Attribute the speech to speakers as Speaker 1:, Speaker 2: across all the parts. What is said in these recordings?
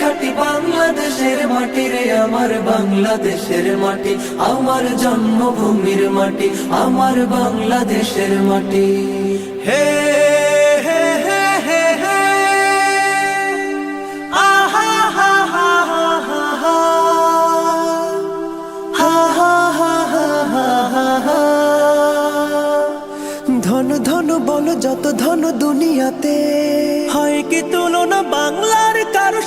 Speaker 1: খাটি বাংলাদেশের মাটি রে, আমার বাংলাদেশের মাটি। আমার জন্মভূমির মাটি, আমার বাংলাদেশের মাটি।
Speaker 2: হে ধন ধন বল যত ধন দুনিয়াতে। হয় কি তুলনা বাংলা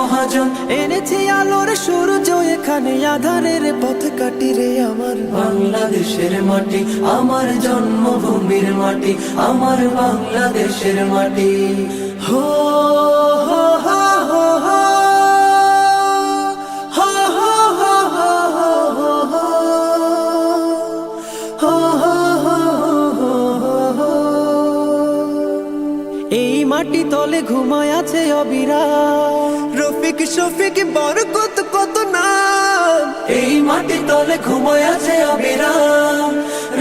Speaker 1: মহাজন
Speaker 2: এনেছি আলোর সূর্য এখানে আধারের পথ কাটি রে আমার
Speaker 1: বাংলাদেশের মাটি আমার জন্মভূমির মাটি আমার বাংলাদেশের মাটি
Speaker 2: হো এই মাটি তলে ঘুমায় আছে অবিরাম রফিক শফিক বরকত কত নাম।
Speaker 1: এই মাটি তলে ঘুমায় আছে অবিরাম।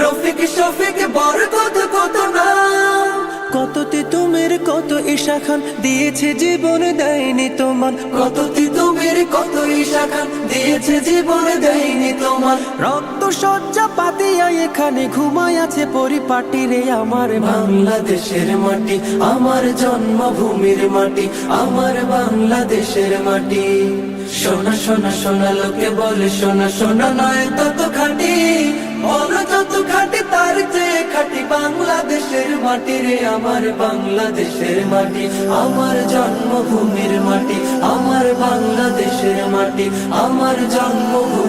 Speaker 1: রফিক শফিক বরকত কত নাম।
Speaker 2: কত তিতুমের কত ঈশা খান দিয়েছে জীবন দেয়নি তোমার।
Speaker 1: কত তিতুমির কত ঈশা খান দিয়েছে জীবন দেয়নি তোমার।
Speaker 2: রক্ত সজ্জা এখানে আছে পরিপাটি রে আমার
Speaker 1: বাংলাদেশের মাটি, আমার জন্মভূমির মাটি, আমার বাংলাদেশের মাটি। লোকে বলে নয় তত খাটি। খাটি, তার চেয়ে খাটি বাংলাদেশের মাটি রে আমার বাংলাদেশের মাটি। আমার জন্মভূমির মাটি, আমার বাংলাদেশের মাটি, আমার জন্মভূমির